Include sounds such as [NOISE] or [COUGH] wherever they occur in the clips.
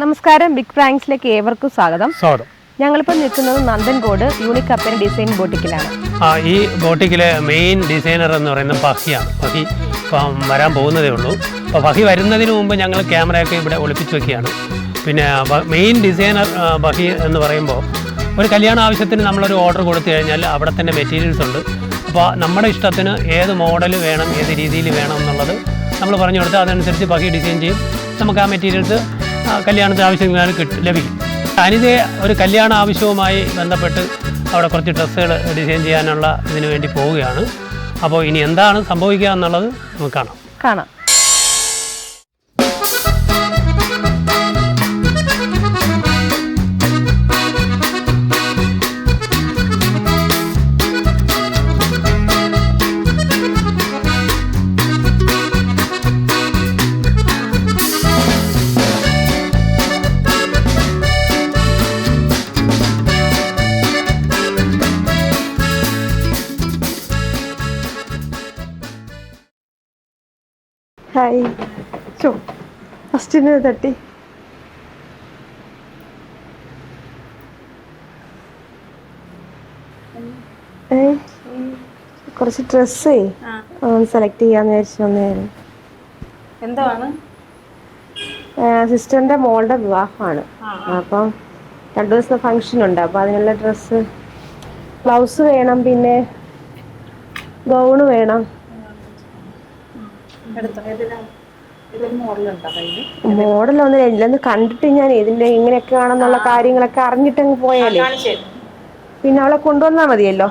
നമസ്കാരം ബിഗ് പ്രാങ്ക്സിലേക്ക് ഏവർക്കും സ്വാഗതം. സ്വാഗതം. ഞങ്ങളിപ്പോൾ നിൽക്കുന്നത് നന്ദൻകോട് യൂണിക് കപ്പൻ ഡിസൈൻ ബോട്ടിക്കിലാണ്. ആ ഈ ബോട്ടിക്കിലെ മെയിൻ ഡിസൈനർ എന്ന് പറയുന്നത് ഫഹിയാണ് ഫഹി ഇപ്പം വരാൻ പോകുന്നതേ ഉള്ളൂ. അപ്പോൾ ഫഹി വരുന്നതിന് മുമ്പ് ഞങ്ങൾ ക്യാമറയൊക്കെ ഇവിടെ ഒളിപ്പിച്ചു വെക്കുകയാണ്. പിന്നെ മെയിൻ ഡിസൈനർ ഫഹി എന്ന് പറയുമ്പോൾ ഒരു കല്യാണ ആവശ്യത്തിന് നമ്മളൊരു ഓർഡർ കൊടുത്തു കഴിഞ്ഞാൽ അവിടെ തന്നെ മെറ്റീരിയൽസ് ഉണ്ട്. അപ്പോൾ നമ്മുടെ ഇഷ്ടത്തിന് ഏത് മോഡൽ വേണം ഏത് രീതിയിൽ വേണം എന്നുള്ളത് നമ്മൾ പറഞ്ഞു കൊടുത്താൽ അതനുസരിച്ച് ഫഹി ഡിസൈൻ ചെയ്യും. നമുക്ക് ആ മെറ്റീരിയൽസ് കല്യാണത്തിന് ആവശ്യങ്ങളാണ് കിട്ടും ലഭിക്കും. അനിതയെ ഒരു കല്യാണ ആവശ്യവുമായി ബന്ധപ്പെട്ട് അവിടെ കുറച്ച് ഡ്രസ്സുകൾ ഡിസൈൻ ചെയ്യാനുള്ള ഇതിനു വേണ്ടി പോവുകയാണ്. അപ്പോൾ ഇനി എന്താണ് സംഭവിക്കുക എന്നുള്ളത് നമുക്ക് കാണാം. കാണാം. ഫസ്റ്റിന് തട്ടി. കുറച്ച് ഡ്രസ്സേ സെലക്ട് ചെയ്യാന്ന് വിചാരിച്ചു വന്നായിരുന്നു എന്താണ് സിസ്റ്ററിന്റെ മോളുടെ വിവാഹമാണ്. അപ്പം രണ്ടു ദിവസത്തെ ഫംഗ്ഷൻ ഉണ്ട്. അപ്പൊ അതിനുള്ള ഡ്രസ്സ് ബ്ലൗസ് വേണം പിന്നെ ഗൗണ് വേണം. എടുത്തോ ഇതൊരു മോഡലുണ്ടോ കയ്യിൽ മോഡൽ ഒന്നും ഇല്ലെന്ന് കണ്ടിട്ട് ഞാൻ ഇതിന്റെ ഇങ്ങനെയൊക്കെ ആണെന്നുള്ള കാര്യങ്ങളൊക്കെ അറിഞ്ഞിട്ട് അങ്ങ് പോയാലേ പിന്നെ അവളെ കൊണ്ടുവന്നാ മതിയല്ലോ.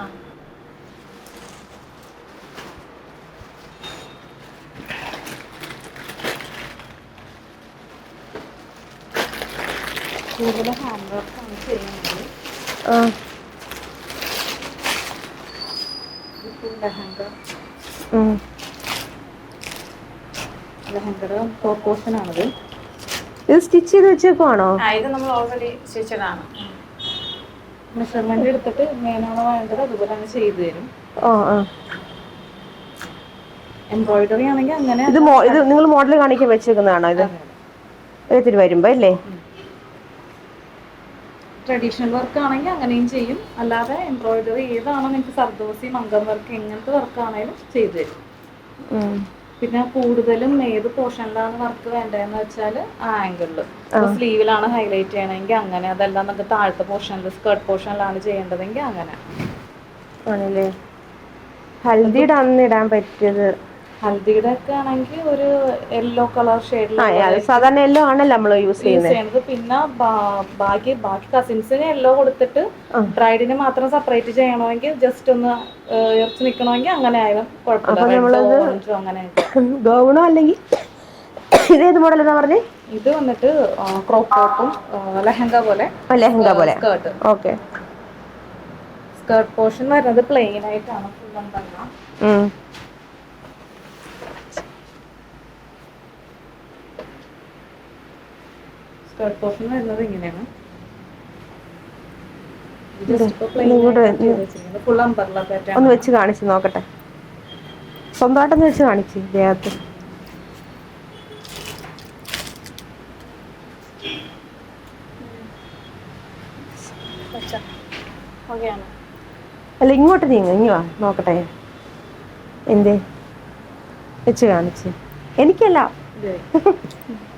കൂടുതൽ ഹാൻഡ് വർക്കാണ് ചെയ്യുന്നത് ആ ലെഹങ്ക ഉം. ലെഹങ്കയുടെ ഫോർ ഇത് സ്റ്റിച്ച് ചെയ്ത് വെച്ചേക്കുവാണോ? ഇത് നമ്മൾ ഓൾറെഡി സ്റ്റിച്ചഡാണ് മെഷർമെന്റ് എടുത്തിട്ട് മേനാണോ വേണ്ടത് തന്നെ ചെയ്തു തരും. ഓ ആ. എംബ്രോയിഡറി ആണെങ്കിൽ അങ്ങനെ ഇത് മോ ഇത് നിങ്ങൾ മോഡൽ കാണിക്കാൻ വെച്ചേക്കുന്നതാണോ ഇത്? എത്തിരി വരുമ്പോ അല്ലേ? ട്രഡീഷണൽ വർക്ക് ആണെങ്കിൽ അങ്ങനെയും ചെയ്യും. അല്ലാതെ എംബ്രോയിഡറി ഏതാണോ നിങ്ങൾക്ക് സർദോസി മംഗം വർക്ക് എങ്ങനത്തെ വർക്ക് ആണെങ്കിലും ചെയ്തു തരും. പിന്നെ കൂടുതലും ഏത് പോർഷനിലാണ് വർക്ക് വേണ്ടതെന്ന് വെച്ചാൽ ആ ആംഗിളിൽ സ്ലീവിലാണ് ഹൈലൈറ്റ് ചെയ്യണമെങ്കിൽ അങ്ങനെ അതല്ല നമുക്ക് താഴത്തെ പോർഷനിൽ സ്കേർട്ട് പോർഷനിലാണ് ചെയ്യേണ്ടതെങ്കിൽ അങ്ങനെ. ആണല്ലേ? ഹൽദിയുടെ അന്ന് ഇടാൻ പറ്റിയത്. ഹൽദിയുടെ ഒക്കെ ആണെങ്കിൽ ഒരു യെല്ലോ കളർ ഷെയ്ഡിൽ ആ സാധാരണ യെല്ലോ ആണല്ലോ നമ്മൾ യൂസ് ചെയ്യുന്നത്. ചെയ്യണത് പിന്നെ ബാ- ബാക്കി ബാക്കി കസിൻസിന് യെല്ലോ കൊടുത്തിട്ട് ബ്രൈഡിന് മാത്രം സെപ്പറേറ്റ് ചെയ്യണമെങ്കിൽ ജസ്റ്റ് ഒന്ന് ഇറച്ച് നിൽക്കണമെങ്കിൽ അങ്ങനെ ആയാലും കുഴപ്പമില്ല. ഓറഞ്ചോ അങ്ങനെ [COUGHS] ഗൗണോ അല്ലെങ്കിൽ ഇതേത് പറഞ്ഞേ? ഇത് വന്നിട്ട് ക്രോപ്പ് ടോപ്പും ലെഹങ്ക പോലെ. ആ ലെഹങ്ക പോലെ. Skirt okay. സ്കേർട്ട് പോർഷൻ വരുന്നത് പ്ലെയിൻ ആയിട്ടാണ്. ഫുൾ ഉണ്ടാകുക സ്കേർട്ട് പോർഷൻ വരുന്നത് ഇങ്ങനെയാണ്. ഒന്ന് വെച്ച് കാണിച്ചു നോക്കട്ടെ. സ്വന്തമായിട്ടൊന്ന് വെച്ച് കാണിച്ചു ദേഹത്ത് അല്ല ഇങ്ങോട്ട് നീങ്ങ ഇങ്ങുവാ നോക്കട്ടെ. എന്തേ? വെച്ച് കാണിച്ച്. എനിക്കല്ല. [LAUGHS]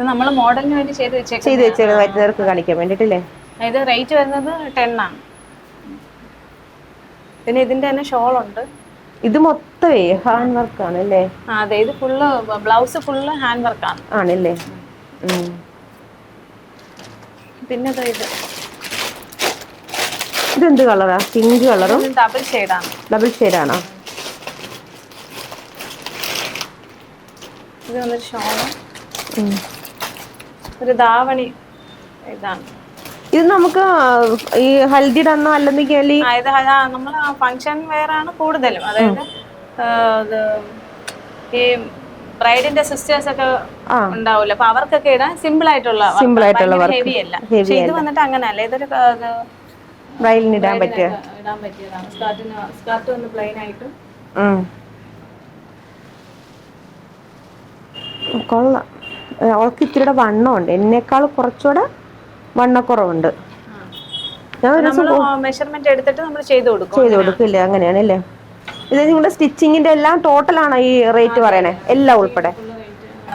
ഇത് നമ്മൾ മോഡലിന് വേണ്ടി ചെയ്ത് വെച്ചേക്കാം ചെയ്ത് വെച്ചേക്കുന്നത് വരുന്നവർക്ക് കാണിക്കാൻ വേണ്ടിയിട്ടില്ലേ? ഇത് റേറ്റ് വരുന്നത് ടെൻ ആണ്. പിന്നെ ഇതിന്റെ തന്നെ ഷോൾ ഉണ്ട്. ഇത് മൊത്തമേ ഹാൻഡ് വർക്ക് ആണ് അല്ലേ അതെ ഇത് ഫുള്ള് ബ്ലൗസ് ഫുള്ള് ഹാൻഡ് വർക്കാണ് ആണല്ലേ? പിന്നെ ദാ ഇത്. ഇതെന്ത് കളറാ? പിങ്ക് കളറും ഡബിൾ ഷെയ്ഡാണ് ഡബിൾ ഷെയ്ഡാണോ ഇത് വന്നൊരു ഷോൾ ഒരു ധാവണി ഇതാണ്. ഇത് നമുക്ക് ഈ ഹൽദി അന്നോ അല്ലെന്ന് കേളി അതായത് നമ്മൾ ഫങ്ഷൻ വെയർ ആണ് കൂടുതലും. അതായത് ഈ ബ്രൈഡിന്റെ സിസ്റ്റേഴ്സ് ഒക്കെ ഉണ്ടാവില്ല അപ്പൊ അവർക്കൊക്കെ ഇടാൻ സിമ്പിൾ ആയിട്ടുള്ള സിമ്പിൾ ആയിട്ടുള്ള. ഹെവി അല്ല. പക്ഷെ ഇത് വന്നിട്ട് അങ്ങനല്ല ഇതൊരു ബ്രൈഡിന് ഇടാൻ പറ്റിയ. ഇടാൻ പറ്റിയതാണ്. സ്കാർട്ടിന് സ്കാർട്ട് വന്ന് പ്ലെയിൻ ആയിട്ടും. കൊള്ളാം. അവൾക്ക് ഇത്തിരിയുടെ വണ്ണമുണ്ട്. എന്നേക്കാൾ കുറച്ചുകൂടെ വണ്ണക്കുറവുണ്ട്. ഞാൻ ഒരു ദിവസം മെഷർമെന്റ് എടുത്തിട്ട് നമ്മൾ ചെയ്ത് കൊടുക്കും. ചെയ്തു കൊടുക്കില്ലേ? അങ്ങനെയാണല്ലേ? ഇത് നിങ്ങളുടെ സ്റ്റിച്ചിങ്ങിന്റെ എല്ലാം ടോട്ടലാണോ ഈ റേറ്റ് പറയണേ? എല്ലാം ഉൾപ്പെടെ.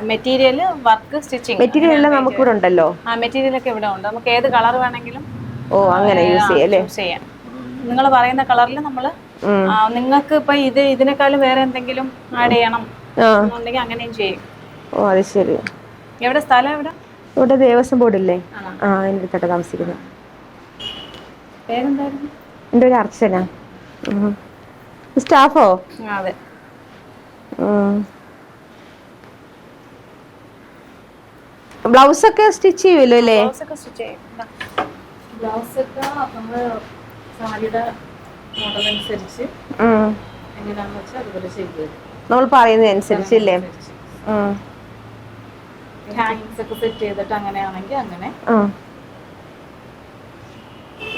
മെറ്റീരിയൽ വർക്ക് സ്റ്റിച്ചിങ് മെറ്റീരിയൽ എല്ലാം നമുക്ക് ഇവിടെ ഉണ്ടല്ലോ. ആ മെറ്റീരിയൽ ഒക്കെ ഇവിടെ ഉണ്ട്. നമുക്ക് ഏത് കളർ വേണമെങ്കിലും ഓ അങ്ങനെ യൂസ് ചെയ്യും യൂസ് ചെയ്യാം. നിങ്ങൾ പറയുന്ന കളറിൽ നമ്മൾ നിങ്ങൾക്ക് ഇപ്പൊ ഇത് ഇതിനേക്കാളും വേറെ എന്തെങ്കിലും ആഡ് ചെയ്യണം. എന്നുണ്ടെങ്കിൽ അങ്ങനെയും ചെയ്യും. ഓ അത് ശരി. എവിടെ? സ്ഥലം എവിടെ? ഇവിടെ ദേവസ്വം ബോർഡില്ലേ? ഇല്ലേ ആ എന്റെ അടുത്തൊക്കെ താമസിക്കുന്നത് പേരെന്തായിരുന്നു? എന്റെ ഒരു അർച്ചന. സ്റ്റാഫോ? അതെ. ബ്ലൗസ് ഒക്കെ സ്റ്റിച്ച് ചെയ്യുമല്ലോ അല്ലേ? ബ്ലൗസ് ഒക്കെ സ്റ്റിച്ച് ചെയ്യും. ബ്ലൗസ് ഒക്കെ നമ്മൾ സാരിയുടെ മോഡൽ അനുസരിച്ച് ഉം. എങ്ങനെയാണെന്ന് വെച്ചാൽ അതുപോലെ ചെയ്തു നമ്മൾ പറയുന്നതനുസരിച്ച് ഇല്ലേ ഉം. ഹാങ്ങിങ്സ് ഒക്കെ സെറ്റ് ചെയ്തിട്ട് അങ്ങനെയാണെങ്കിൽ അങ്ങനെ. ആ.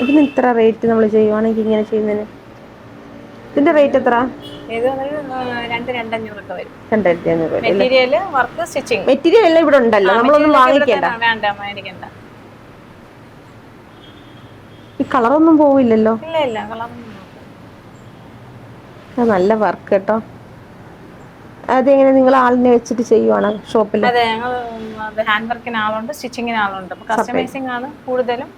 ഇതിന് ഇത്ര റേറ്റ് നമ്മൾ ചെയ്യുവാണെങ്കിൽ ഇങ്ങനെ ചെയ്യുന്നതിന്? ഇതിന്റെ റേറ്റ് എത്ര? ഇത് രണ്ട് രണ്ടഞ്ഞൂറൊക്കെ വരും. രണ്ടായിരത്തി അഞ്ഞൂറ് മെറ്റീരിയൽ വർക്ക് സ്റ്റിച്ചിങ് മെറ്റീരിയൽ എല്ലാം ഇവിടെ ഉണ്ടല്ലോ. നമ്മളൊന്നും വാങ്ങിക്കണ്ട. വേണ്ട മേടിക്കണ്ട ഈ കളറൊന്നും പോവില്ലല്ലോ. ഇല്ല ഇല്ല കളറൊന്നും നല്ല വർക്ക് കേട്ടോ. അതെങ്ങനെ നിങ്ങൾ ആളിനെ വെച്ചിട്ട് ചെയ്യുവാണ് ഷോപ്പിൽ അതെ ഞങ്ങൾ ഹാൻഡ് വർക്കിന് ആളുണ്ട് സ്റ്റിച്ചിങ്ങിന് ആളുണ്ട്. അപ്പോൾ കസ്റ്റമൈസിങ് ആണ് കൂടുതലും.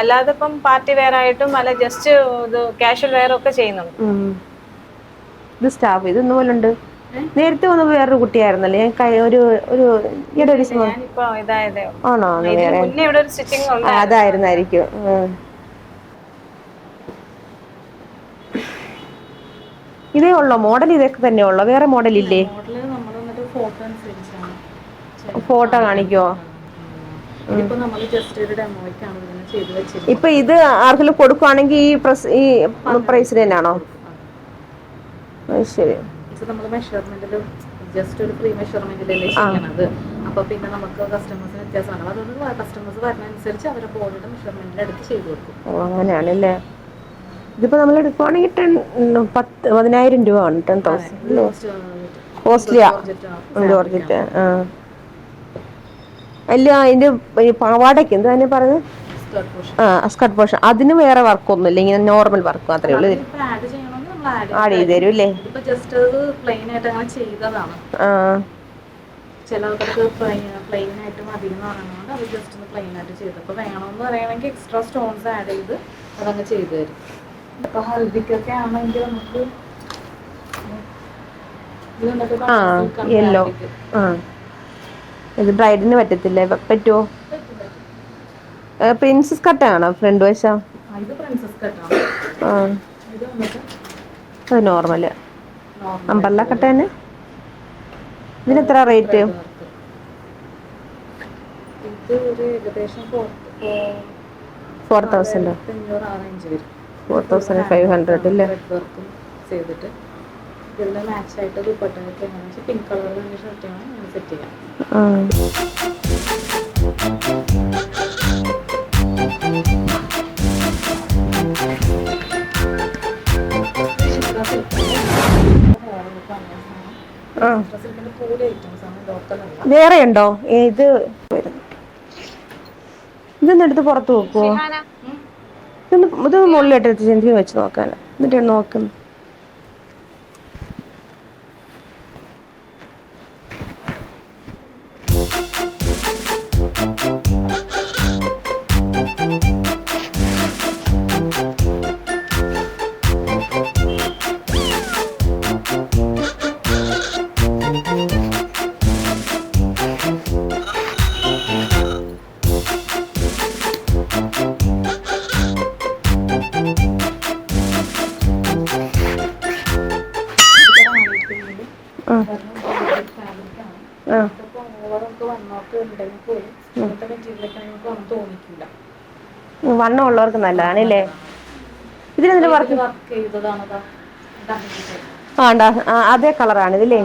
അല്ലാതെ ഇപ്പം പാർട്ടി വെയർ ആയിട്ടും അല്ല ജസ്റ്റ് ഇത് കാഷ്വൽ വെയർ ഒക്കെ ചെയ്യുന്നുണ്ട്. ഇത് സ്റ്റാഫ് ഇത് ഇന്നുപോലുണ്ട് നേരത്തെ വന്ന വേറൊരു കുട്ടിയായിരുന്നല്ലേ? ഒരു ഒരു ഈയിടെ ഒരു. ആണോ? അത് ഇതിന് വേറെ മുന്നേ ഇവിടെ ഒരു സ്റ്റിച്ചിങ് ഉണ്ട് ആ, അതായിരുന്നായിരിക്കും ഉം. ഇതേ ഉള്ളോ? മോഡൽ ഇതൊക്കെ തന്നെ ഉള്ളോ? വേറെ മോഡൽ ഇല്ലേ? ഫോട്ടോ കാണിക്കോ ഇപ്പൊ ഇത് ആർക്കെങ്കിലും കൊടുക്കുവാണെങ്കിൽ ഈ പ്രസ് ഈ പ്രൈസിന് തന്നെയാണോ? ശരി. ജസ്റ്റ് ഒരു ഫ്രീ മെഷർമെന്റിലല്ലേ ചെയ്യണത്. അപ്പൊ പിന്നെ നമുക്ക് കസ്റ്റമേഴ്സിന് വ്യത്യാസമാണ് അതുകൊണ്ട് കസ്റ്റമേഴ്സ് വരുന്നതനുസരിച്ച് അവരെ ബോഡിയുടെ മെഷർമെന്റിൽ എടുത്ത് ചെയ്തു കൊടുക്കും. അങ്ങനെയാണല്ലേ? ഇതിപ്പോ നമ്മൾ എടുക്കുവാണെങ്കിൽ ടെൻ പത്ത് പതിനായിരം രൂപ ആണ് ടെൻ തൗസൻഡ് കോസ്റ്റ്ലിയാ ജോർജറ്റ് ആ. അല്ല അതിന്റെ പാവാടക്ക് പാവാടയ്ക്ക് എന്താ തന്നെ പറഞ്ഞത് ആ സ്കർട്ട് പോർഷൻ അതിന് വേറെ വർക്കൊന്നുമില്ല. ഇങ്ങനെ നോർമൽ വർക്ക് മാത്രമേ ഉള്ളൂ. ആഡ് ചെയ്ത് തരും അല്ലേ ചിലവർക്ക് ആ. ചില പ്ലെയിൻ ആയിട്ട് മതി എന്ന് പറയുന്നത് അത് ജസ്റ്റ് ഒന്ന് പ്ലെയിൻ ആയിട്ട് ചെയ്തു. അപ്പൊ വേണമെന്ന് പറയണമെങ്കിൽ എക്സ്ട്രാ സ്റ്റോൺസ് ആഡ് ചെയ്ത് അതങ്ങ് ചെയ്തു തരും. ഇപ്പൊ ഹൽദിക്കൊക്കെ ആണെങ്കിൽ നമുക്ക് ഇത് കണ്ടിട്ട് ആ യെല്ലോ ആ. ഇത് ബ്രൈഡിന് പറ്റത്തില്ലേ? പറ്റുമോ പ്രിൻസസ് കട്ടാണോ ഫ്രണ്ട് വശം? ആ, നോർമൽ അമ്പർല കട്ട തന്നെ? ഇതിന് എത്ര rate four thousand four thousand five hundred അല്ലേ ചെയ്തിട്ട്. ഇതിൽ മാച്ച് ആയിട്ട് ദുപ്പട്ടയൊക്കെ എങ്ങനെയാണെന്ന് വെച്ചാൽ പിങ്ക് കളർ തന്നെ ഷർട്ട് ആണ്. ഞാൻ സെറ്റ് ചെയ്യാം വേറെ ഉണ്ടോ? ഇത് ഇതൊന്നെടുത്ത് പുറത്ത് വെക്കുവോ? ഇത് മുകളിലോട്ട് ചെന്തി വെച്ച് നോക്കാൻ എന്നിട്ട് നോക്കുന്നു വണ്ണം ഉള്ളവർക്ക് നല്ലതാണ് അല്ലേ ഇതിനെന്തിന്റെ വർക്ക്? ആണ്ടാ അതാ കളറാണ് ഇതില്ലേ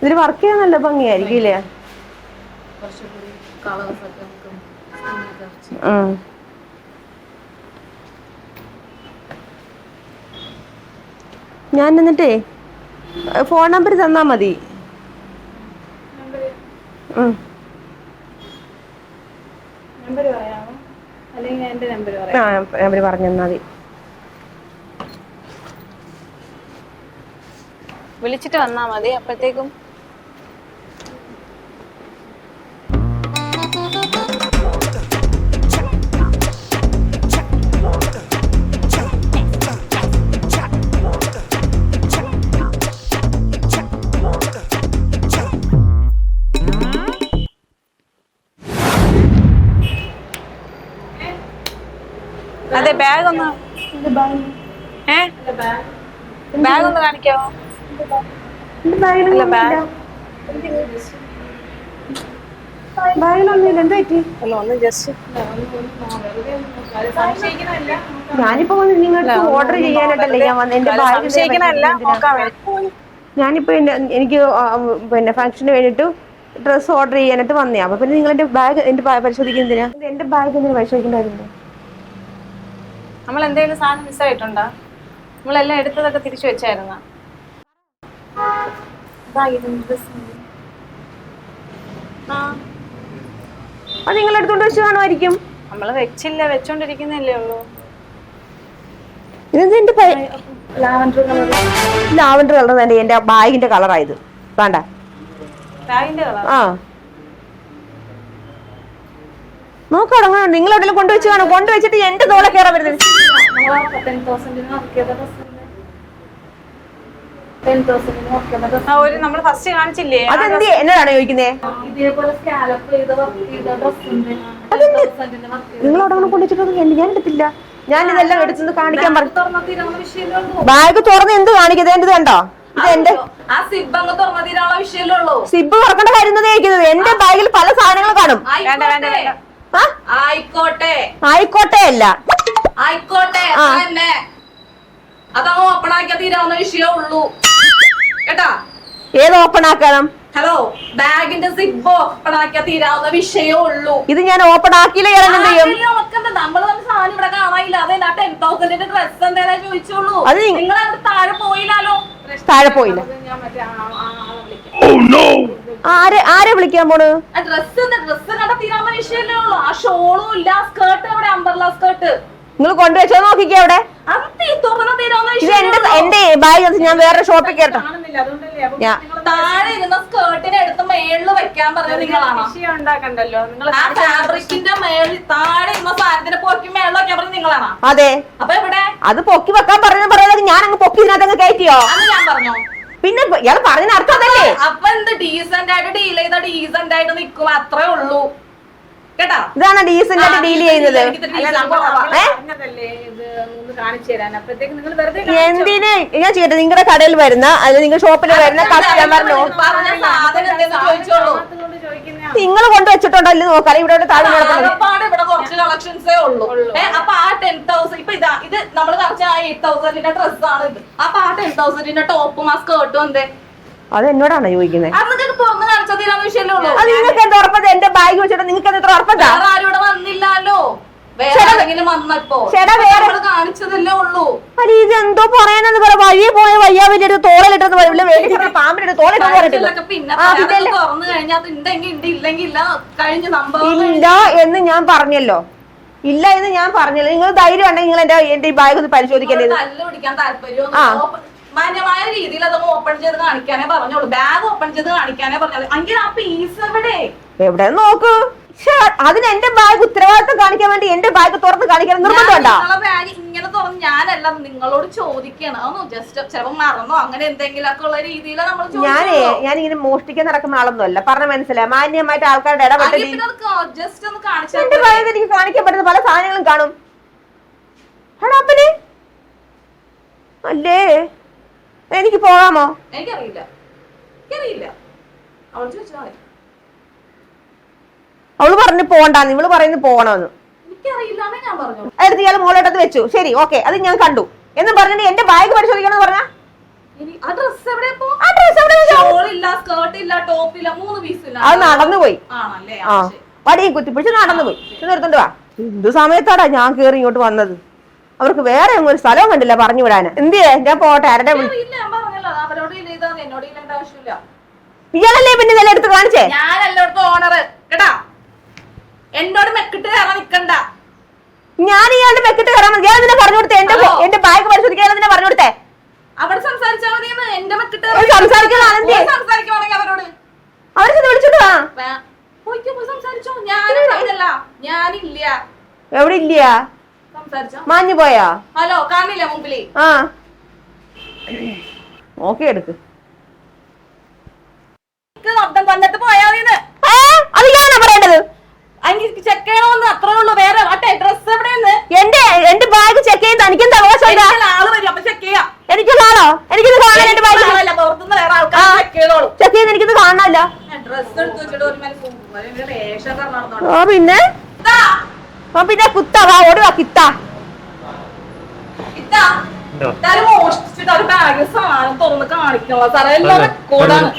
ഇതിന് വർക്ക് ചെയ്യാൻ നല്ല ഭംഗിയായിരിക്കും ഇല്ലേ ഞാൻ എന്നിട്ടേ ഫോൺ നമ്പർ തന്നാ മതി. ഉം. നമ്പർ പറയാമോ? അല്ലെങ്കിൽ എന്റെ നമ്പർ പറയാം. ആ പറഞ്ഞു തന്നാ മതി. വിളിച്ചിട്ട് വന്നാ മതി അപ്പോഴത്തേക്കും ഏ? ബാഗ് ഒന്ന് ഞാനിപ്പോ വന്ന് നിങ്ങൾക്ക് ഓർഡർ ചെയ്യാനായിട്ടല്ലേ ഞാൻ വന്നത് എന്റെ ബാഗ് ഞാനിപ്പോ എനിക്ക് പിന്നെ ഫംഗ്ഷന് വേണ്ടിട്ട് ഡ്രസ് ഓർഡർ ചെയ്യാനായിട്ട് വന്നേ. അപ്പൊ പിന്നെ നിങ്ങൾ എന്റെ ബാഗ് എന്റെ പരിശോധിക്കുന്നതിനാ എന്റെ ബാഗ് എന്തിനാ പരിശോധിക്കണ്ടായിരുന്നു നമ്മൾ എന്തെങ്കിലും സാധനം മിസ്സായിട്ടുണ്ടോ? നമ്മളെല്ലാം എടുത്തതൊക്കെ തിരിച്ചു വെച്ചായിരുന്ന? ആ. അത് നിങ്ങൾ എടുത്തോണ്ട് വെച്ച് കാണുമായിരിക്കും നമ്മൾ വെച്ചില്ല വെച്ചോണ്ടിരിക്കുന്നല്ലേ ഉള്ളൂ. ഇതെന്താ ലാവൻഡർ കളർ. ലാവൻഡർ കളർ തന്നെ എന്റെ ബാഗിന്റെ കളറായത് വേണ്ട. ബാഗിന്റെ കളർ ആ. നോക്കണം നിങ്ങൾ എവിടെയും കൊണ്ടുവച്ച് കാണും കൊണ്ടുവച്ചിട്ട് എന്റെ തോളെ കയറാൻ വരുന്നത്. ഒരു നമ്മൾ ഫസ്റ്റ് കാണിച്ചില്ലേ? അതെന്ത് എന്നതാണ് ചോദിക്കുന്നേ? ഇതേപോലെ സ്കാലപ്പ് ചെയ്ത വർക്ക് ചെയ്ത ഡ്രസ് ഉണ്ട് ടെൻ തൗസൻഡിന് വർക്ക് നിങ്ങൾ അവിടെ കൊണ്ടുവച്ചിട്ടൊന്നും ഞാൻ എടുത്തില്ല. ഞാൻ ഇതെല്ലാം എടുത്തു കാണിക്കാൻ പറഞ്ഞു ബാഗ് തുറന്ന് എന്ത് കാണിക്കുന്നത് എന്റെ കണ്ടോ? ഇത് എന്റെ ആ സിബ് അങ്ങ് തുറന്ന തീരാനുള്ള വിഷയമല്ലേ ഉള്ളൂ. സിബ് തുറക്കേണ്ട കാര്യം എന്റെ ബാഗിൽ പല സാധനങ്ങളും കാണും. ആ? ആയിക്കോട്ടെ. ആയിക്കോട്ടെ അല്ല ആയിക്കോട്ടെ ആ. തന്നെ. അതങ്ങ് ഓപ്പൺ ആക്കിയാ തീരാവുന്ന വിഷയമേ ഉള്ളൂ. കേട്ടാ? ഏത് ഓപ്പൺ ആക്കണം? ഹലോ ബാഗിന്റെ സിബ് ഓപ്പൺ ആക്കിയാ തീരാവുന്ന വിഷയമേ ഉള്ളൂ. ഇത് ഞാൻ ഓപ്പൺ ആക്കിയില്ല? നമ്മൾ സാധനം ഇവിടെ കാണാനില്ല. അതെ ടെൻ തൗസൻഡിന്റെ ഡ്രസ് എന്തായാലും ചോദിച്ചോളൂ നിങ്ങൾ അങ്ങോട്ട് താഴെ പോയില്ലാലോ? താഴെ പോയില്ല. ആരെ ആരെ വിളിക്കാൻ പോണ്? ആ ഡ്രസ് ഡ്രസ് കണ്ട തീരാവുന്ന വിഷയമല്ലേ ഉള്ളൂ. ആ ഷോളും ഇല്ല സ്കേർട്ട് എവിടെ? അമ്പർല സ്കേർട്ട് നിങ്ങൾ കൊണ്ടുവച്ചോ നോക്കിക്കേ അവിടെ. ഇത് എന്റെ. എന്റെ ബാഗ് ഞാൻ വേറെ ഷോപ്പിൽ കേട്ടോ. താഴെ ഇരുന്ന സ്കേർട്ടിനെ എടുത്ത് മേളിൽ വെക്കാൻ നിങ്ങളാണോ? ആ ഫാബ്രിക്കിന്റെ മേളിൽ താഴെ ഇരുന്ന പൊക്കി മേളിൽ വെക്കാൻ പറഞ്ഞ നിങ്ങളാണോ? അതെ. അപ്പൊ എവിടെ? അത് പൊക്കി വെക്കാൻ പറഞ്ഞു പറയുന്നത് ഞാൻ അങ്ങ് പൊക്കി ഇതിനകത്ത് അങ്ങ് കയറ്റിയോ? അന്ന് ഞാൻ പറഞ്ഞോ. പിന്നെ ഇയാൾ പറഞ്ഞ അർത്ഥം അതല്ലേ? അപ്പൊ എന്ത് ഡീസന്റ് ആയിട്ട് ഡീൽ ചെയ്ത ഡീസന്റ് ആയിട്ട് നിക്കും അത്രേ ഉള്ളൂ. കേട്ടാ? ഇതാണ് ഡീസന്റ് ആയിട്ട് ഡീൽ ചെയ്യുന്നത്? എന്തിന്? ഞാൻ ചെയ്യട്ടെ നിങ്ങളുടെ കടയിൽ വരുന്ന അല്ലെങ്കിൽ നിങ്ങളുടെ ഷോപ്പിൽ വരുന്ന കസ്റ്റമറിനോ നിങ്ങൾ കൊണ്ടുവച്ചിട്ടുണ്ടോ ഇല്ല നോക്കാം. ഇവിടെ ഇവിടെ താഴെ ഇവിടെ കുറച്ച് കളക്ഷൻസേ ഉള്ളൂ. അപ്പൊ ആ ടെൻ തൗസൻഡ് ഇപ്പൊ ഇതാ ഇത് നമ്മൾ കുറച്ച് ആ എയ്റ്റ് തൗസൻഡിന്റെ ഡ്രസ് ആണ് ഇത്. അപ്പൊ ആ ടെൻ തൗസൻഡിന്റെ ടോപ്പ് ആ സ്കേർട്ടും എന്തേ? അത് എന്നോടാണ് ചോദിക്കുന്നത് അത് നിങ്ങൾക്ക് തുറന്ന് കാണിച്ചാൽ വിഷയമല്ലേ ഉള്ളൂ. അത് നിങ്ങൾക്ക് എന്താ ഉറപ്പത് എന്റെ ബാഗ് വെച്ചിട്ട് നിങ്ങൾക്ക് എന്താ ഉറപ്പതാ വേറെ ആരും ഇവിടെ വന്നില്ലല്ലോ. വേറെ ചേട്ടാ, ആരെങ്കിലും വന്നപ്പോ ചേട്ടാ, വേറെ- നമ്മൾ കാണിച്ചതല്ലേ ഉള്ളൂ. അല്ല ഇത് എന്തോ പറയാനെന്ന് പറ. വഴിയെ പോയ വയ്യാ വലിയൊരു തോളിലിട്ടെന്ന് പറയും വേണ്ടി പാമ്പിന്റെ തോളിട്ട് പറഞ്ഞിട്ടില്ല. ഇല്ല. എന്ന് ഞാൻ പറഞ്ഞല്ലോ. ഇല്ല എന്ന് ഞാൻ പറഞ്ഞല്ലോ. നിങ്ങൾ ധൈര്യം ഉണ്ടെങ്കിൽ നിങ്ങൾ എന്റെ എന്റെ ഈ ബാഗ് ഒന്ന് പരിശോധിക്കേണ്ടത്. മാന്യമായ രീതിയിൽ അത് ഓപ്പൺ ചെയ്ത് കാണിക്കാനേ പറഞ്ഞോളൂ. ബാഗ് ഓപ്പൺ ചെയ്ത് കാണിക്കാനേ പറഞ്ഞോളൂ. അങ്ങനെ ആ പീസ് എവിടെ? എവിടെ നോക്കൂ. അതിന് എന്റെ ബാഗ് ഉത്തരവാദിത്തം കാണിക്കാൻ വേണ്ടി എന്റെ ബാഗ് തുറന്ന് കാണിക്കാൻ നിർബന്ധമുണ്ടോ നിങ്ങളെ ബാഗ് ഇങ്ങനെ തുറന്ന് ഞാനല്ല നിങ്ങളോട് ചോദിക്കണം. ജസ്റ്റ് ചിലപ്പോൾ മറന്നോ? അങ്ങനെ ഉള്ള രീതിയിൽ നമ്മൾ ഞാനേ ഞാനിങ്ങനെ മോഷ്ടിക്കാൻ നടക്കുന്ന ആളൊന്നും അല്ല പറഞ്ഞ മനസ്സിലായി? മാന്യമായിട്ട് ആൾക്കാരുടെ ഇടപെട്ട് ജസ്റ്റ് ഒന്ന് എന്റെ ബാഗ് എനിക്ക് കാണിക്കാൻ പറ്റുന്ന പല സാധനങ്ങളും കാണും. അല്ലേ? എനിക്ക് പോകാമോ? എനിക്കറിയില്ല. എനിക്കറിയില്ല. അവൾ ചോദിച്ചാൽ മതി. അവൾ പറഞ്ഞു പോണ്ടാന്ന് ഇവൾ പറയുന്നു പോകണമെന്ന്. എടുത്ത് ഇയാൾ മോളോട്ടത്ത് വെച്ചു. ശരി ഓക്കെ അത് ഞാൻ കണ്ടു. എന്ന് പറഞ്ഞിട്ട് എന്റെ ബാഗ് പരിശോധിക്കണം പറഞ്ഞ? അത് നടന്നു പോയി ആ വടിയും കുത്തിപ്പിടിച്ച് നടന്നു പോയി നിർത്തണ്ട വാ. എന്ത് സമയത്താടാ ഞാൻ കേറി ഇങ്ങോട്ട് വന്നത്? അവർക്ക് വേറെ ഒന്നും ഒരു സ്ഥലവും കണ്ടില്ല പറഞ്ഞു വിടാന്. എന്തിയേ ഞാൻ പോട്ടെ ആരുടെ ഇയാളല്ലേ പിന്നെ ഇതെല്ലാം എടുത്ത് കാണിച്ചേ? ഞാൻ എല്ലായിടത്തും ഓണർ കേട്ടാ? എന്നോട് മെക്കിട്ട് കയറാൻ നിക്കണ്ട. ഞാൻ ഇയാളുടെ മെക്കിട്ട് കയറാൻ ഞാൻ നിന്നെ പറഞ്ഞു കൊടുത്തേ. എന്റെ. എന്റെ ബാഗ് പരിശോധിക്കാൻ നിന്നെ പറഞ്ഞു കൊടുത്തേ. അവിടെ സംസാരിച്ചാൽ മതി എന്റെ മെക്കിട്ട് ആണെന്തേ? സംസാരിക്കുവാണെങ്കിൽ അവരോട്? അവരെ വിളിച്ചിട്ട് വാ. സംസാരിച്ചോ. ഞാൻ ഞാനില്ല. എവിടെ ഇല്ല? സംസാരിച്ചോ? മാഞ്ഞു പോയാ? ഹലോ കാണില്ല മുമ്പിൽ? ആ. നോക്കി എടുക്ക്. ശബ്ദം തന്നിട്ട് പോയാ അത് ഞാനാ പറയേണ്ടത് എനിക്ക് ചെക്ക് ചെയ്യണമെന്ന് അത്രേ ഉള്ളൂ വേറെ മറ്റേ ഡ്രസ് എവിടെയെന്ന് എന്റെ എന്റെ ബാഗ് ചെക്ക് ചെയ്ത് തനിക്കെന്താ അവകാശമില്ല എനിക്ക് ആൾ വരും അപ്പൊ ചെക്ക് ചെയ്യാം എനിക്ക് കാണോ എനിക്കിത് കാണാൻ എന്റെ ബാഗ് ആളല്ല, പുറത്തുനിന്ന് വേറെ ആൾക്കാർ ചെക്ക് ചെയ്തോളൂ ചെക്ക് ചെയ്ത് എനിക്കിത് കാണാനല്ല ആ പിന്നെ? ആ പിന്നെ കുത്ത വാ ഓടുവാ കിത്ത. മോഷ്ടിച്ചിട്ട് ഒരു ബാഗ് സാധനം തുറന്ന് കാണിക്കണല്ലോ സാറേ എല്ലാം. റെക്കോർഡാണ്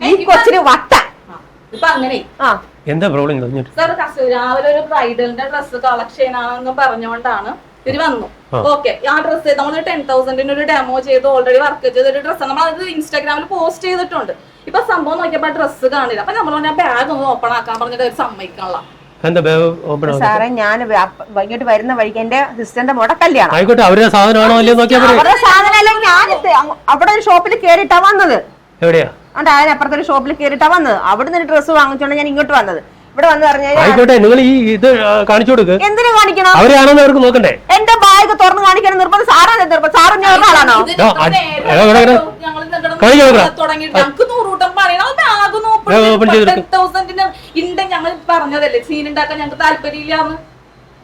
ഈ കൊച്ചിന് വട്ട. ഇപ്പൊ അങ്ങനെ. ആ. എന്താ പ്രോബ്ലം രാവിലെ ഒരു ബ്രൈഡലിന്റെ ഡ്രസ് കളക്ട് ചെയ്യാനാണെന്ന് പറഞ്ഞുകൊണ്ടാണ് ഇവർ വന്നു. ഓക്കെ ആ ഡ്രസ്സ് നമ്മൾ ടെൻ തൗസൻഡിന് ഒരു ഡെമോ ചെയ്ത് ഓൾറെഡി വർക്ക് ചെയ്ത ഒരു ഡ്രസ്സ് നമ്മൾ അത് ഇൻസ്റ്റാഗ്രാമിൽ പോസ്റ്റ് ചെയ്തിട്ടുണ്ട്. ഇപ്പൊ സംഭവം നോക്കിയപ്പോ ഡ്രസ്സ് കാണില്ല. അപ്പൊ നമ്മൾ പറഞ്ഞ ബാഗ് ഒന്ന് ഓപ്പൺ ആക്കാൻ പറഞ്ഞിട്ട് ഒരു സമ്മതിക്കാനുള്ള. സാറേ ഞാൻ വൈകിട്ട് വരുന്ന വഴിക്ക് എന്റെ സിസ്റ്ററിന്റെ മോടെ കല്യാണം. ആയിക്കോട്ടെ അവരുടെ സാധനമാണോ അല്ലേ നോക്കിയാ പോരെ അവരുടെ സാധനം ഞാൻ അവിടെ ഒരു ഷോപ്പിൽ കേറിയിട്ടാ വന്നത്. എവിടെയാ? അതിനപ്പുറത്തെ ഒരു ഷോപ്പിൽ കേറിയിട്ടാ വന്നത്. അവിടെ നിന്ന് ഡ്രസ്സ് വാങ്ങിച്ചോണ്ട് ഞാൻ ഇങ്ങോട്ട് വന്നത്. ഇവിടെ വന്ന് ആയിക്കോട്ടെ നിങ്ങൾ ഈ ഇത് കാണിച്ചു കൊടുക്ക്. എന്തിനു കാണിക്കണം അവരെയാണെന്ന് അവർക്ക് നോക്കണ്ടേ? എന്റെ ബാഗ് തുറന്ന് കാണിക്കണം നിർബന്ധം സാറാ നിർബന്ധം. സാറ് ആളാണോ ഞങ്ങൾ പറഞ്ഞതല്ലേ? സീൻ ഉണ്ടാക്കാൻ ഞങ്ങൾക്ക്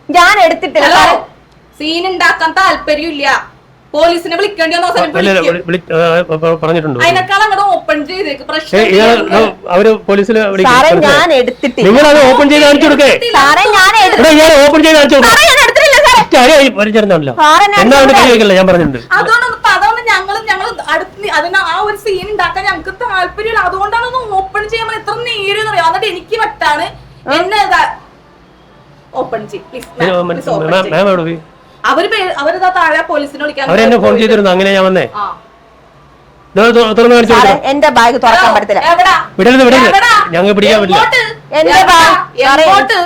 ഞാൻ എടുത്തിട്ടില്ല. സീൻ ഉണ്ടാക്കാൻ താല്പര്യമില്ല. പോലീസിനെ വിളിക്കേണ്ടി വന്ന അവസരം പറഞ്ഞിട്ടുണ്ട്. അതിനേക്കാൾ അങ്ങോട്ട് ഓപ്പൺ ചെയ്തേക്ക്. പ്രശ്നം അവർ പോലീസിൽ സാറേ ഞാൻ എടുത്തിട്ടില്ല. നിങ്ങൾ അത് ഓപ്പൺ ചെയ്ത് കാണിച്ചു കൊടുക്കേ. സാറേ ഞാൻ ഇയാൾ ഓപ്പൺ ചെയ്ത് കാണിച്ചു കൊടുക്കും. സാറേ ഞാൻ എടുത്തിട്ടില്ല സാറേ. പരിചരണമല്ലോ സാറേ ഞാൻ ഞാൻ പറഞ്ഞിട്ടുണ്ട്. അതുകൊണ്ട് അതുകൊണ്ട് ഞങ്ങൾ ഞങ്ങൾ അടുത്ത് അതിന് ആ ഒരു സീൻ ഉണ്ടാക്കാൻ ഞങ്ങൾക്ക് താല്പര്യമില്ല. അതുകൊണ്ടാണ് ഒന്ന് ഓപ്പൺ ചെയ്യാൻ. എത്ര നേരം എന്ന് പറയാം എന്നിട്ട് എനിക്ക് വട്ടാണ് എന്നെ ഓപ്പൺ ചെയ്യും. മാം എവിടെ പോയി? അവർ അവരിതാ താഴെ പോലീസിനെ വിളിക്കാൻ അവരെന്നെ ഫോൺ ചെയ്തിരുന്നു? അങ്ങനെ ഞാൻ വന്നേ. തുറന്ന് കാണിച്ചു എന്റെ ബാഗ് തുറക്കാൻ പറ്റത്തില്ല. എവിടാ? വിടരുത് വിടരുത്. ഞങ്ങൾ പിടിക്കാൻ പറ്റില്ല? എന്റെ എവിടാ? ബാഗ്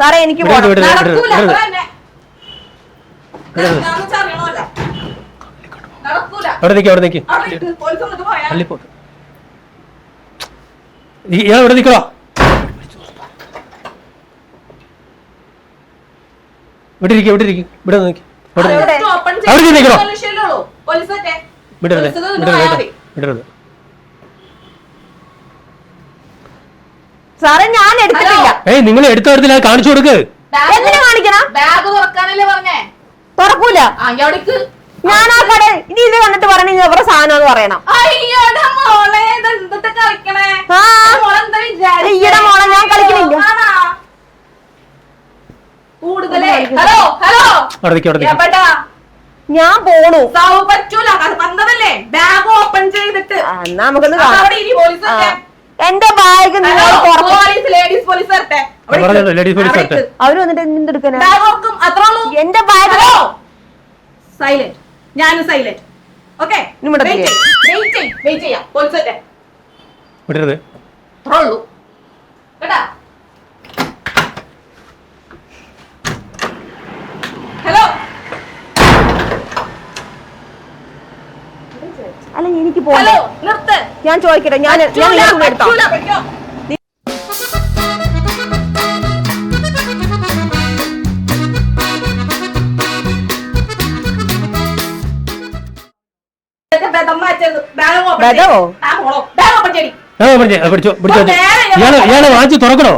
സാറേ എനിക്ക്. അവിടെ അവിടെ. തള്ളിപ്പോട്ട്. ഇയാൾ ഇവിടെ നിൽക്കണോ ഇവിടെ ഇരിക്കുക ഇവിടെ ഇരിക്കും ഇവിടെ നിൽക്കും സാറേ ഞാൻ എടുത്തിട്ടില്ല. ഏയ് നിങ്ങൾ എടുത്ത എടുത്തില്ല കാണിച്ചു കൊടുക്ക്. എന്തിനാ കാണിക്കണം? ബാഗ് തുറക്കാനല്ലേ പറഞ്ഞേ? തുറക്കൂല. ഞാൻ ആ കട ഇനി ഇത് കണ്ടിട്ട് അവരുടെ സാധനം എന്ന് പറയണം. മോളെ ഇത് എന്തിട്ട് കളിക്കണേ ആ. മോളെന്താ വിചാരിച്ചേ? ഈയിടെ മോളെ ഞാൻ കളിക്കണില്ല. ആണോ? കൂടുതലേ. Hello hello. ഞാൻ പോണു. പറ്റൂല. വന്നതല്ലേ? ബാഗ് ഓപ്പൺ ചെയ്തിട്ട്. നമുക്കൊന്ന്. എന്റെ ബാഗ് ലേഡീസ് പോലീസ് വരട്ടെ. അവർ വന്നിട്ട് എന്തെടുക്കാനാ എന്റെ ബാഗ് സൈലന്റ് ഞാനും സൈലന്റ് ഓക്കെ? വെയിറ്റ് വെയിറ്റ് ചെയ്യാം. പോലീസ് വരട്ടെ. വിടരുത്. അത്രേ ഉള്ളൂ. കേട്ടാ? ഹലോ അല്ല എനിക്ക് ഹലോ നിർത്ത് ഞാൻ ചോദിക്കട്ടെ ഞാൻ ഞാൻ പറ്റൂല, ഇങ്ങോട്ട് എടുത്തോ പറ്റൂല, പറ്റോ. ഇതൊക്കെ ബെദം മാറ്റരുത്. ബാഗ് ഓപ്പൺ ചെയ്യ്. ബെദമോ? ബാഗ് ഓ- ബാഗ് ഓപ്പൺ ചെയ്യ്. ആ പിടിച്ചോ പിടിച്ചോ ഇയാൾ ഇയാൾ വാങ്ങിച്ച് തുറക്കണോ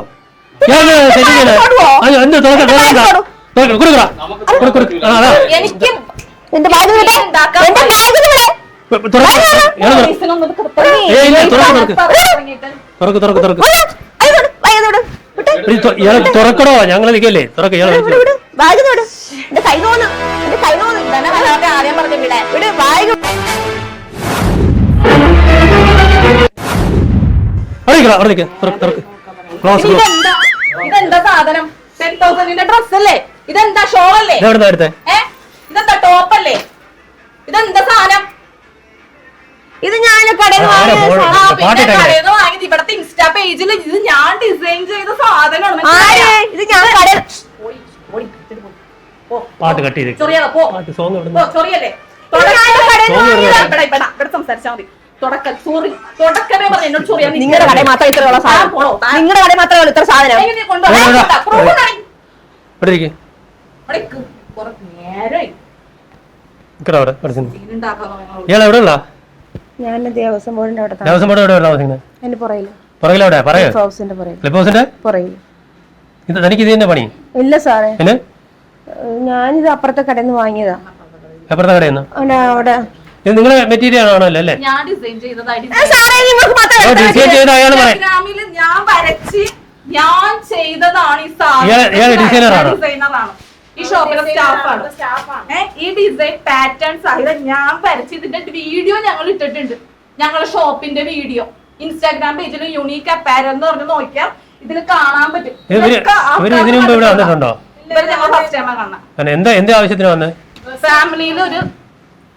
ഇയാൾ സെറ്റ് ചെയ്യണേ? അത് എന്ത്. തുറക്ക്, എന്റെ ബാഗ് എന്റെ ബാഗ് വിടേ തുറക്ക് ഇയാൾ തുറക്ക്. പോലീസിനൊന്നും ഇത് കൃത്യം ഏയ്, ഇല്ല, തുറക്ക്, തുറക്ക്. തുടങ്ങിയിട്ട്. തുറക്ക് തുറക്ക് തുറക്ക്. ബാഗ് വിട് വിട്ടെ. ഈ തൊ- ഞങ്ങൾ നിൽക്കല്ലേ? തുറക്ക് ഇയാൾ ബാഗ് വിട് എന്റെ കൈ തോന്നു. എന്റെ കൈ തോന്നു. തന്നെ വല്ലാതെ ആദ്യം പറഞ്ഞു വിടെ വിട് ബാഗ് അവിടെ നിൽക്കണം അവിടെ നിൽക്കുക തുറക്ക് തുറക്ക്. ക്ലോസ് ക്ലോസ് ഇതെന്താ ഇതെന്താ സാധനം? ടെൻ തൗസൻഡിന്റെ ഡ്രസ് അല്ലേ? ഇതെന്താ ഷോൾ അല്ലേ? ഇതെന്താ ടോപ്പ് അല്ലേ? ഇതെന്താ സാധനം? ഇത് ഞാൻ കടയിൽ വാങ്ങി ഇവിടത്തെ ഇൻസ്റ്റാ പേജിൽ ഇത് ഞാൻ ഡിസൈൻ ചെയ്ത സാധനമാണ്. ഇത് ഞാൻ കടയിൽ പാട്ട് കട്ട് ചെയ്ത് പാട്ട് സോങ് മതി. നിങ്ങളുടെ കടയിൽ മാത്രം ഇത്രയുള്ള സാധനം. നിങ്ങളുടെ കടയിൽ മാത്രമേ ഉള്ളൂ ഇത്ര സാധനം. ആണ്. ഞാൻ ദേവസ്വം ബോർഡിന്റെ അവിടെ താ- ദേവസ്വം ബോർഡ് എവിടെ താമസിക്കുന്നത് എന്റെ പുറയിൽ പുറകിലെവിടെ പറയോ. ഹൗസിന്റെ പുറയിൽ ക്ലിപ്പ് ഹൗസിന്റെ പുറയിൽ ഇത് തനിക്ക് ഇത് തന്നെ പണി? ഇല്ല സാറേ. പിന്നെ? ഞാനിത് അപ്പുറത്തെ കടയിൽ നിന്ന് വാങ്ങിയതാ. അപ്പുറത്തെ കടയിൽ നിന്ന്? അവിടെ അവിടെ. ഇത് നിങ്ങളെ മെറ്റീരിയൽ ആണല്ലോ അല്ലേ ഞാൻ ഡിസൈൻ ചെയ്ത അയാൾ പറയാം ഞാൻ വരച്ച് ഞാൻ ചെയ്തതാണ് ഈ സാധനം. ഡിസൈനർ ആണോ? ഈ ഷോപ്പിലെ സ്റ്റാഫാണ് ഏഹ് ഈ ഡിസൈൻ പാറ്റേൺസ് സഹിതം ഞാൻ വരച്ച് ഇതിന്റെ വീഡിയോ ഞങ്ങൾ ഇട്ടിട്ടുണ്ട്. ഞങ്ങളുടെ ഷോപ്പിന്റെ വീഡിയോ ഇൻസ്റ്റാഗ്രാം പേജിൽ യുണീക്ക് അപ്പാരൽ എന്ന് പറഞ്ഞ് നോക്കിയാൽ ഇതിൽ കാണാൻ പറ്റും. ഇതിനു മുമ്പ് ഇവിടെ വന്നിട്ടുണ്ടോ? ഇവർ ഞങ്ങൾ ഫസ്റ്റ് ടൈം കാണാം എന്താ എന്ത് ആവശ്യത്തിന് വന്നത് ഫാമിലിയിൽ ഒരു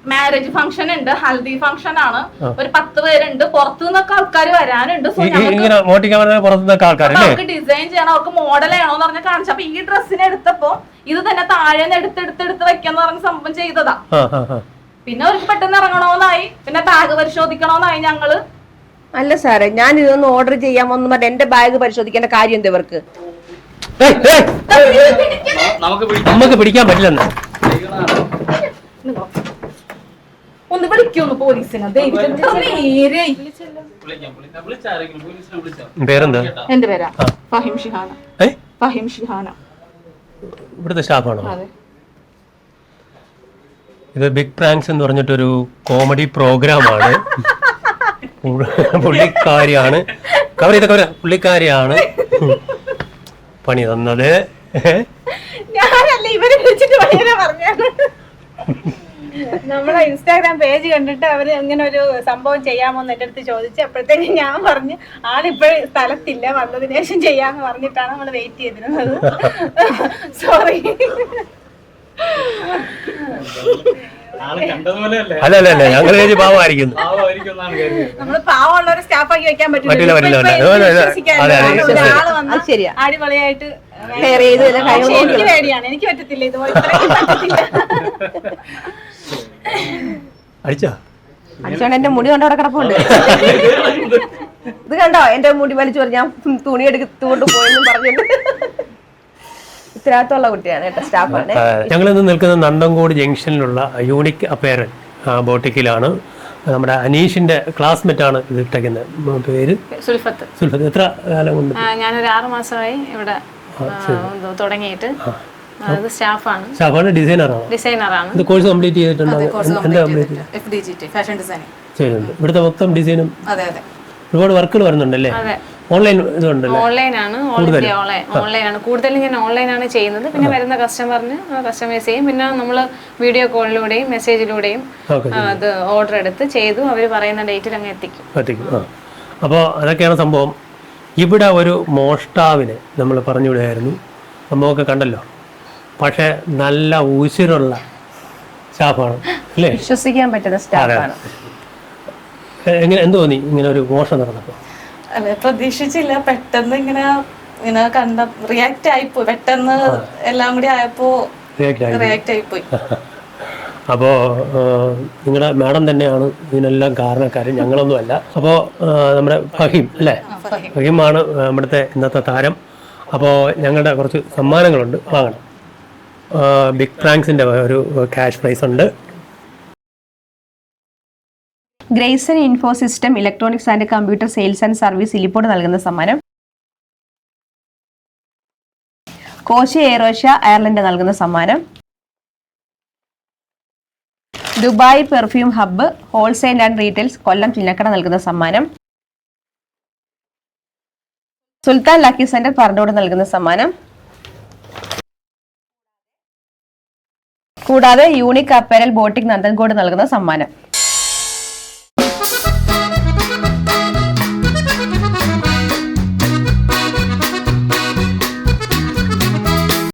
മാരേജ് ഫംഗ്ഷൻ ഉണ്ട്. ഹൽദി ഫംഗ്ഷൻ ആണ്. ഒരു പത്ത് പേരുണ്ട്. പുറത്തു നിന്നൊക്കെ ആൾക്കാർ വരാനുണ്ട് ഡിസൈൻ ചെയ്യണം. അവർക്ക് മോഡൽ ചെയ്യണോന്ന് പറഞ്ഞ കാണിച്ചു അപ്പൊ ഈ ഡ്രസ്സിനെ എടുത്തപ്പോ ഇത് തന്നെ താഴെ നിന്ന് എടുത്ത് എടുത്ത് എടുത്ത് വെക്കാന്ന് പറഞ്ഞ സംഭവം ചെയ്തതാ. പിന്നെ അവർക്ക് പെട്ടെന്ന് ഇറങ്ങണോന്നായി. പിന്നെ ബാഗ് പരിശോധിക്കണോന്നായി ഞങ്ങൾ. അല്ല സാറേ ഞാൻ ഇതൊന്ന് ഓർഡർ ചെയ്യാൻ വന്നു പറഞ്ഞ എന്റെ ബാഗ് പരിശോധിക്കേണ്ട കാര്യം എന്താ ഇവർക്ക്? നമുക്ക് പിടിക്കാൻ നമുക്ക് പിടിക്കാൻ പറ്റില്ലെന്ന്. ഒന്ന് വിളിക്കൊന്ന് പോലീസിനെ? പേരെന്താ? എന്റെ പേരാ? ഫഹിം ഷിഹാന. ഫഹിം ഷിഹാന. ഇവിടുത്തെ സ്റ്റാഫാണോ? ഇത് ബിഗ് പ്രാങ്ക്സ് എന്ന് പറഞ്ഞിട്ടൊരു കോമഡി പ്രോഗ്രാമാണ്. പുള്ളിക്കാരിയാണ്. കവർ ചെയ്ത കവര പുള്ളിക്കാരിയാണ് പണി തന്നത്. ഞാനല്ല ഇവരെ വിളിച്ചിട്ട് പറഞ്ഞാണ് നമ്മളെ ഇൻസ്റ്റാഗ്രാം പേജ് കണ്ടിട്ട് അവർ ഇങ്ങനെ ഒരു സംഭവം ചെയ്യാമോന്ന് എന്റെ അടുത്ത് ചോദിച്ചു അപ്പോഴത്തേക്ക് ഞാൻ പറഞ്ഞു ആളിപ്പോഴും സ്ഥലത്തില്ല വന്നതിന് ശേഷം ചെയ്യാന്ന് പറഞ്ഞിട്ടാണ് നമ്മൾ വെയിറ്റ് ചെയ്തിരുന്നത്. സോറി ആൾ കണ്ടതുപോലെ അല്ലേ അല്ല അല്ല ഞങ്ങൾ ചേച്ചി പാവമായിരിക്കുന്നു. നമ്മൾ പാവമുള്ള ഒരു സ്റ്റാഫാക്കി വെക്കാൻ പറ്റില്ല, പറ്റില്ല പറ്റില്ല. അടിപൊളിയായിട്ട് ചെയ്ത് എനിക്ക്. പേടിയാണ്. എനിക്ക് പറ്റത്തില്ല ഇതുപോലെ. ഇത്രയും പറ്റത്തില്ല. അടിച്ചോ? അടിച്ചോണ്ട് എന്റെ മുടി കണ്ടോ അവിടെ കിടപ്പുണ്ട്? ഇത് കണ്ടോ? എന്റെ മുടി വലിച്ചു പറഞ്ഞു ഞാൻ തുണി എടുത്തുകൊണ്ട് പോയെന്നും പറഞ്ഞിട്ട്. ഉത്തരവാദിത്തമുള്ള കുട്ടിയാണ് കേട്ടോ സ്റ്റാഫാണ്. ഞങ്ങൾ ഇന്ന് നിൽക്കുന്ന നണ്ടങ്കോട് ജംഗ്ഷനിലുള്ള യൂണിക് അപ്പയറൽ ബോട്ടിക്കിലാണ്. നമ്മുടെ അനീഷിന്റെ ക്ലാസ്മേറ്റ് ആണ് ഇത് ഇട്ടേക്കുന്നത് പേര്? സുൽഫത്ത്. സുൽഫത്ത്. എത്ര കാലം കൊണ്ട്? ഞാനൊരു ആറ് മാസമായി ഇവിടെ തുടങ്ങിയിട്ട്. സ്റ്റാഫാണ്. ഡിസൈനറാണ്? ഡിസൈനറാണ്. ഇത് കോഴ്സ് കംപ്ലീറ്റ് ചെയ്തിട്ടുണ്ട്? F D G T fashion designing ചെയ്യുന്നുണ്ട് ഇവിടുത്തെ മൊത്തം ഡിസൈനും ഒരുപാട് വർക്കുകൾ വരുന്നുണ്ടല്ലേ? ഓൺലൈൻ ഇതുണ്ടല്ലേ? ഓൺലൈനാണ് ഓൺലൈനാണ്. കൂടുതലും ഞാൻ ഓൺലൈനാണ് ചെയ്യുന്നത്. പിന്നെ വരുന്ന കസ്റ്റമറിന് കസ്റ്റമൈസ് ചെയ്യും പിന്നെ നമ്മൾ വീഡിയോ കോളിലൂടെയും മെസ്സേജിലൂടെയും അത് ഓർഡർ എടുത്ത് ചെയ്തു. അവർ പറയുന്ന ഡേറ്റിൽ അങ്ങ് എത്തിക്കും. എത്തിക്കും. അപ്പോൾ അതൊക്കെയാണ് സംഭവം. ഇവിടെ ഒരു മോഷ്ടാവിനെ നമ്മൾ പറഞ്ഞു വിടുകയായിരുന്നു നമ്മൾക്ക് കണ്ടല്ലോ. പക്ഷേ നല്ല ഊശിരുള്ള സ്റ്റാഫാണ് അല്ലേ? വിശ്വസിക്കാൻ പറ്റുന്ന സ്റ്റാഫാണ്. എങ്ങനെ എന്ത് തോന്നി ഇങ്ങനെ ഒരു മോഷണം നടന്നപ്പോൾ? അല്ല പ്രതീക്ഷിച്ചില്ല. പെട്ടെന്ന് ഇങ്ങനെ ഇങ്ങനെ കണ്ട റിയാക്ട് ആയിപ്പോയി. പെട്ടെന്ന് എല്ലാം കൂടി ആയപ്പോ റിയാക്ട് ആയി റിയാക്ട് ആയിപ്പോയി. [LAUGHS] അപ്പോൾ നിങ്ങളുടെ മാഡം തന്നെയാണ് ഇതിനെല്ലാം കാരണക്കാരൻ ഞങ്ങളൊന്നുമല്ല. അപ്പോൾ നമ്മുടെ ഫഹീം അല്ലേ? ഫഹീമാണ് നമ്മുടെ ഇന്നത്തെ താരം. അപ്പോൾ ഞങ്ങളുടെ കുറച്ച് സമ്മാനങ്ങളുണ്ട്. വാങ്ങണം ബിഗ് ഫ്രാങ്ക്സിന്റെ ഒരു ക്യാഷ് പ്രൈസ് ഉണ്ട്. Grayson infosystem electronics and computer sales and service ഇലിപ്പോട് നൽകുന്ന സമ്മാനം. കോശി എയറോഷ്യ അയർലൻഡ് നൽകുന്ന സമ്മാനം. Dubai perfume hub wholesale and retails Kollam Chinnakada നൽകുന്ന സമ്മാനം. സുൽത്താൻ ലക്കി സെന്റർ പറഞ്ഞോട് നൽകുന്ന സമ്മാനം. കൂടാതെ യൂണിക് അപ്പരൽ ബോട്ടിക് നന്ദൻകോട് നൽകുന്ന സമ്മാനം.